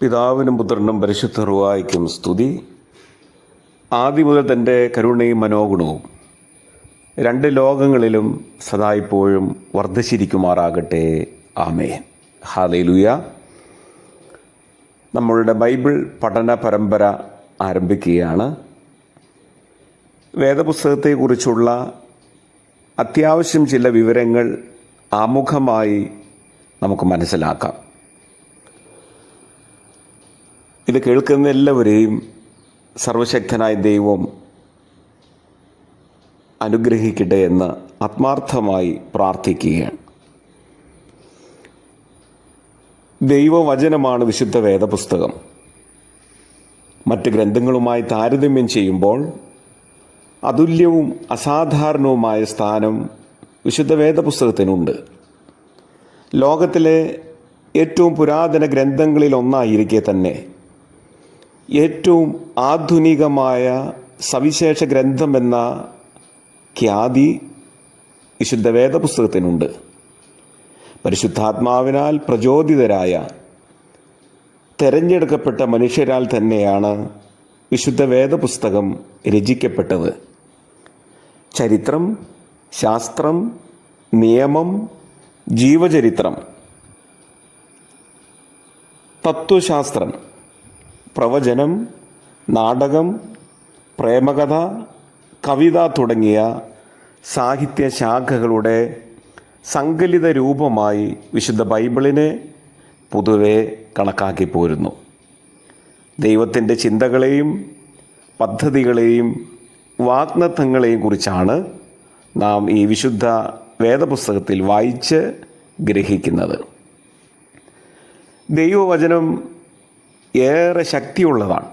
പിതാവിനും പുത്രനും പരിശുദ്ധ റുവായിക്കും സ്തുതി. ആദ്യം മുതൽ തന്റെ കരുണയും മനോഗുണവും രണ്ട് ലോകങ്ങളിലും സദാ ഇപ്പോഴും വർദ്ധിച്ചിരിക്കുമാറാകട്ടെ. ആമേ ഹാലയിലുയ നമ്മളുടെ ബൈബിൾ പഠന പരമ്പര ആരംഭിക്കുകയാണ്. വേദപുസ്തകത്തെക്കുറിച്ചുള്ള അത്യാവശ്യം ചില വിവരങ്ങൾ ആമുഖമായി നമുക്ക് മനസ്സിലാക്കാം. ഇത് കേൾക്കുന്ന എല്ലാവരെയും സർവശക്തനായ ദൈവം അനുഗ്രഹിക്കട്ടെ എന്ന് ആത്മാർത്ഥമായി പ്രാർത്ഥിക്കുകയാണ്. ദൈവവചനമാണ് വിശുദ്ധ വേദപുസ്തകം. മറ്റ് ഗ്രന്ഥങ്ങളുമായി താരതമ്യം ചെയ്യുമ്പോൾ അതുല്യവും അസാധാരണവുമായ സ്ഥാനം വിശുദ്ധ വേദപുസ്തകത്തിനുണ്ട്. ലോകത്തിലെ ഏറ്റവും പുരാതന ഗ്രന്ഥങ്ങളിൽ ഒന്നായിരിക്കെ തന്നെ ഏറ്റവും ആധുനികമായ സവിശേഷ ഗ്രന്ഥം ഗ്രന്ഥമെന്ന ഖ്യാതി വിശുദ്ധ വേദപുസ്തകത്തിനുണ്ട്. പരിശുദ്ധാത്മാവിനാൽ പ്രചോദിതരായ തെരഞ്ഞെടുക്കപ്പെട്ട മനുഷ്യരാൽ തന്നെയാണ് വിശുദ്ധ വേദപുസ്തകം രചിക്കപ്പെട്ടത്. ചരിത്രം ശാസ്ത്രം നിയമം ജീവചരിത്രം തത്വശാസ്ത്രം പ്രവചനം നാടകം പ്രേമകഥ കവിത തുടങ്ങിയ സാഹിത്യ ശാഖകളുടെ സങ്കലിത രൂപമായി വിശുദ്ധ ബൈബിളിനെ പൊതുവെ കണക്കാക്കി പോരുന്നു. ദൈവത്തിന്റെ ചിന്തകളെയും പദ്ധതികളെയും വാഗ്നത്വങ്ങളെയും കുറിച്ചാണ് നാം ഈ വിശുദ്ധ വേദപുസ്തകത്തിൽ വായിച്ച് ഗ്രഹിക്കുന്നത്. ദൈവവചനം ഏറെ ശക്തിയുള്ളതാണ്.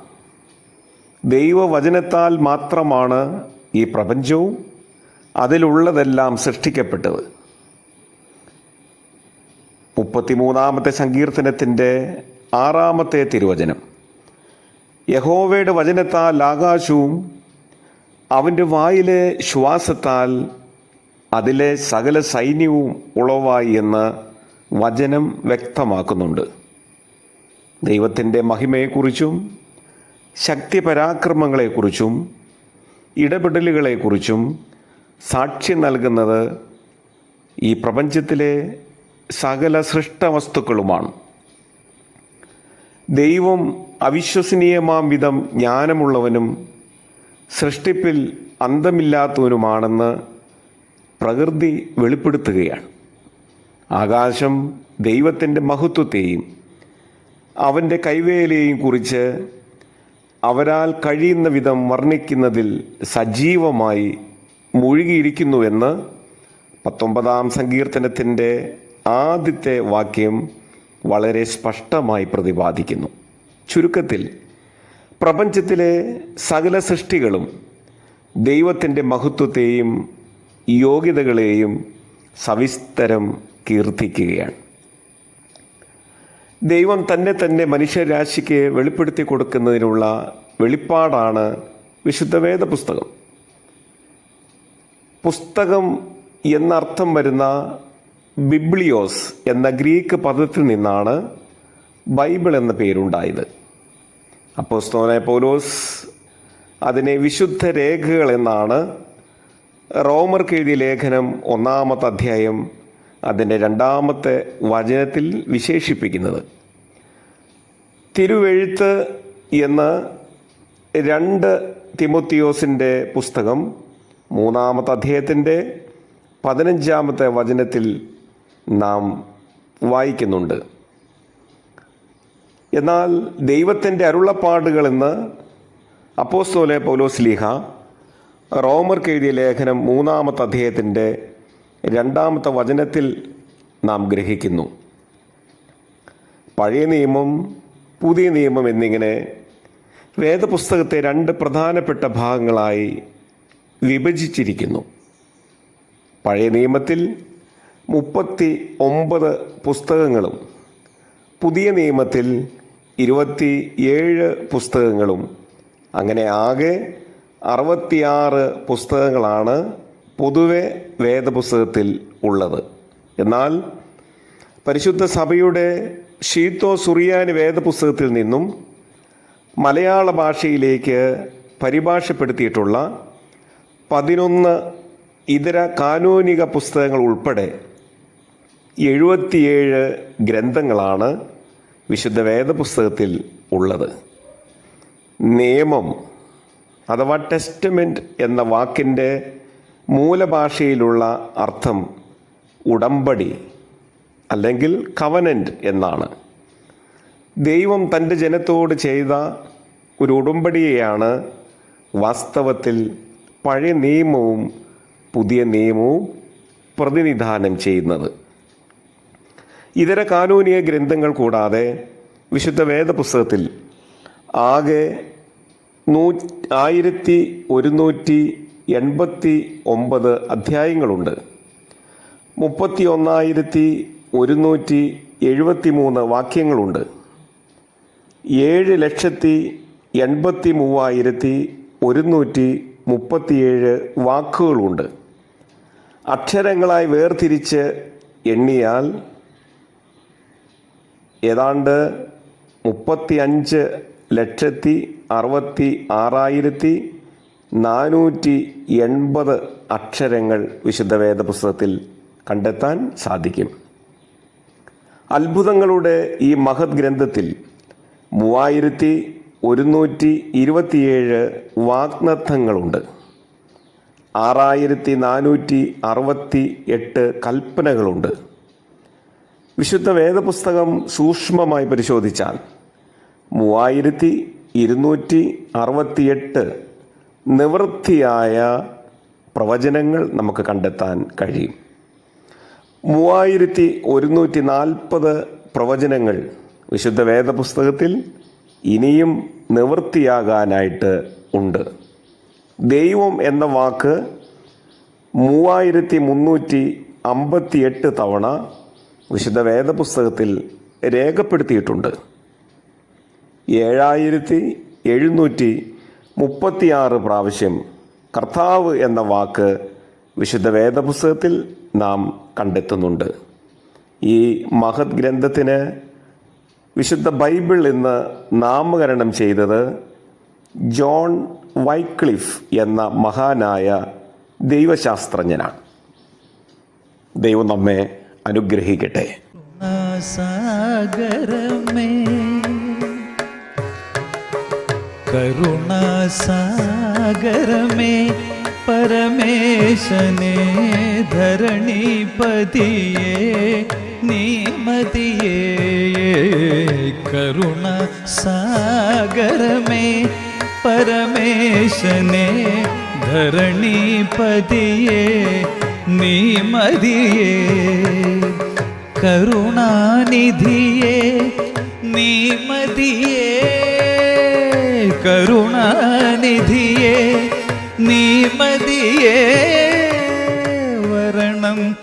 ദൈവവചനത്താൽ മാത്രമാണ് ഈ പ്രപഞ്ചവും അതിലുള്ളതെല്ലാം സൃഷ്ടിക്കപ്പെട്ടത്. മുപ്പത്തിമൂന്നാമത്തെ സങ്കീർത്തനത്തിന്റെ ആറാമത്തെ തിരുവചനം. യഹോവയുടെ വചനത്താൽ ആകാശവും അവന്റെ വായിലെ ശ്വാസത്താൽ അതിലെ സകല സൈന്യവും ഉളവായി എന്ന് വചനം വ്യക്തമാക്കുന്നുണ്ട്. ദൈവത്തിന്റെ മഹിമയെക്കുറിച്ചും ശക്തി പരാക്രമങ്ങളെക്കുറിച്ചും ഇടപെടലുകളെക്കുറിച്ചും സാക്ഷ്യം നൽകുന്നത് ഈ പ്രപഞ്ചത്തിലെ സകല സൃഷ്ടവസ്തുക്കളുമാണ്. ദൈവം അവിശ്വസനീയമാം വിധം ജ്ഞാനമുള്ളവനും സൃഷ്ടിപ്പിൽ അന്തമില്ലാത്തവനുമാണെന്ന് പ്രകൃതി വെളിപ്പെടുത്തുകയാണ്. ആകാശം ദൈവത്തിന്റെ മഹത്വത്തെയും അവന്റെ കൈവേലയെയും കുറിച്ച് അവരാൽ കഴിയുന്ന വിധം വർണിക്കുന്നതിൽ സജീവമായി മുഴുകിയിരിക്കുന്നുവെന്ന് പത്തൊമ്പതാം സങ്കീർത്തനത്തിന്റെ ആദ്യത്തെ വാക്യം വളരെ സ്പഷ്ടമായി പ്രതിപാദിക്കുന്നു. ചുരുക്കത്തിൽ പ്രപഞ്ചത്തിലെ സകല സൃഷ്ടികളും ദൈവത്തിന്റെ മഹത്വത്തെയും യോഗ്യതകളെയും സവിസ്തരം കീർത്തിക്കുകയാണ്. ദൈവം തന്നെ തന്നെ മനുഷ്യരാശിക്ക് വെളിപ്പെടുത്തി കൊടുക്കുന്നതിനുള്ള വെളിപ്പാടാണ് വിശുദ്ധ വേദ പുസ്തകം പുസ്തകം എന്നർത്ഥം വരുന്ന ബിബ്ലിയോസ് എന്ന ഗ്രീക്ക് പദത്തിൽ നിന്നാണ് ബൈബിൾ എന്ന പേരുണ്ടായത്. അപ്പോസ്തോനെ പൗലോസ് അതിനെ വിശുദ്ധ രേഖകൾ എന്നാണ്. റോമർക്ക് എഴുതിയ ലേഖനം ഒന്നാമത്തെ അധ്യായം അതിന്റെ രണ്ടാമത്തെ വചനത്തിൽ വിശേഷിപ്പിക്കുന്നത്. തിരുവെഴുത്ത് എന്ന് രണ്ട് തിമോത്തിയോസിന്റെ പുസ്തകം മൂന്നാമത്തെ അധ്യായത്തിന്റെ പതിനഞ്ചാമത്തെ വചനത്തിൽ നാം വായിക്കുന്നുണ്ട്. എന്നാൽ ദൈവത്തിന്റെ അരുളപ്പാടുകളെന്ന് അപ്പോസ്തോലെ പൗലോസ്ലീഹ റോമർക്ക് എഴുതിയ ലേഖനം മൂന്നാമത്തെ അധ്യായത്തിന്റെ രണ്ടാമത്തെ വചനത്തിൽ നാം ഗ്രഹിക്കുന്നു. പഴയ നിയമം പുതിയ നിയമം എന്നിങ്ങനെ വേദപുസ്തകത്തെ രണ്ട് പ്രധാനപ്പെട്ട ഭാഗങ്ങളായി വിഭജിച്ചിരിക്കുന്നു. പഴയ നിയമത്തിൽ മുപ്പത്തി ഒമ്പത് പുസ്തകങ്ങളും പുതിയ നിയമത്തിൽ ഇരുപത്തി ഏഴ് പുസ്തകങ്ങളും അങ്ങനെ ആകെ അറുപത്തിയാറ് പുസ്തകങ്ങളാണ് പൊതുവെ വേദപുസ്തകത്തിൽ ഉള്ളത്. എന്നാൽ പരിശുദ്ധ സഭയുടെ ഷീത്തോ സുറിയാനി വേദപുസ്തകത്തിൽ നിന്നും മലയാള ഭാഷയിലേക്ക് പരിഭാഷപ്പെടുത്തിയിട്ടുള്ള പതിനൊന്ന് ഇതര കാനോനിക പുസ്തകങ്ങൾ ഉൾപ്പെടെ എഴുപത്തിയേഴ് ഗ്രന്ഥങ്ങളാണ് വിശുദ്ധ വേദപുസ്തകത്തിൽ ഉള്ളത്. നിയമം അഥവാ ടെസ്റ്റമെന്റ് എന്ന വാക്കിന്റെ മൂലഭാഷയിലുള്ള അർത്ഥം ഉടമ്പടി അല്ലെങ്കിൽ കവനന്റ് എന്നാണ്. ദൈവം തന്റെ ജനത്തോട് ചെയ്ത ഒരു ഉടമ്പടിയെയാണ് വാസ്തവത്തിൽ പഴയ നിയമവും പുതിയ നിയമവും പ്രതിനിധാനം ചെയ്യുന്നത്. ഇതര കാനൂനിക ഗ്രന്ഥങ്ങൾ കൂടാതെ വിശുദ്ധ വേദപുസ്തകത്തിൽ ആകെ നൂ ആയിരത്തി ഒരുന്നൂറ്റി എൺപത്തി ഒമ്പത് അധ്യായങ്ങളുണ്ട്. മുപ്പത്തി ഒന്നായിരത്തി ഒരുന്നൂറ്റി എഴുപത്തി മൂന്ന് വാക്യങ്ങളുണ്ട്. ഏഴ് ലക്ഷത്തി എൺപത്തി മൂവായിരത്തി ഒരുന്നൂറ്റി മുപ്പത്തിയേഴ് വാക്കുകളുണ്ട്. അക്ഷരങ്ങളായി വേർതിരിച്ച് എണ്ണിയാൽ ഏതാണ്ട് മുപ്പത്തി അഞ്ച് ലക്ഷത്തി അറുപത്തി ആറായിരത്തി നാനൂറ്റി എൺപത് അക്ഷരങ്ങൾ വിശുദ്ധ വേദപുസ്തകത്തിൽ കണ്ടെത്താൻ സാധിക്കും. അത്ഭുതങ്ങളുടെ ഈ മഹത് ഗ്രന്ഥത്തിൽ മൂവായിരത്തി ഒരുന്നൂറ്റി ഇരുപത്തിയേഴ് വാഗ്നത്വങ്ങളുണ്ട് ആറായിരത്തി നാനൂറ്റി അറുപത്തി എട്ട് കൽപ്പനകളുണ്ട്. വിശുദ്ധ വേദപുസ്തകം സൂക്ഷ്മമായി പരിശോധിച്ചാൽ മൂവായിരത്തി ഇരുന്നൂറ്റി അറുപത്തിയെട്ട് നിവൃത്തിയായ പ്രവചനങ്ങൾ നമുക്ക് കണ്ടെത്താൻ കഴിയും. മൂവായിരത്തി ഒരുന്നൂറ്റി നാൽപ്പത് പ്രവചനങ്ങൾ വിശുദ്ധ വേദപുസ്തകത്തിൽ ഇനിയും നിവൃത്തിയാകാനായിട്ട് ഉണ്ട്. ദൈവം എന്ന വാക്ക് മൂവായിരത്തി മുന്നൂറ്റി അമ്പത്തി എട്ട് തവണ വിശുദ്ധ വേദപുസ്തകത്തിൽ രേഖപ്പെടുത്തിയിട്ടുണ്ട്. ഏഴായിരത്തി എഴുന്നൂറ്റി മുപ്പത്തിയാറ് പ്രാവശ്യം കർത്താവ് എന്ന വാക്ക് വിശുദ്ധ വേദപുസ്തകത്തിൽ നാം കണ്ടെത്തുന്നുണ്ട്. ഈ മഹത് ഗ്രന്ഥത്തിന് വിശുദ്ധ ബൈബിൾ എന്ന് നാമകരണം ചെയ്തത് ജോൺ വൈക്ലിഫ് എന്ന മഹാനായ ദൈവശാസ്ത്രജ്ഞനാണ്. ദൈവം നമ്മെ അനുഗ്രഹിക്കട്ടെ. സാഗരമേ करुणा सागर में परमेश ने धरणी पदिए नीमतिये करुणा सागर में परमेश ने धरणी नीम दिए करुणा निधिये नीमदिये കരുണാനിധിയെ നീമതിയെ വരണം. തവ സന്ന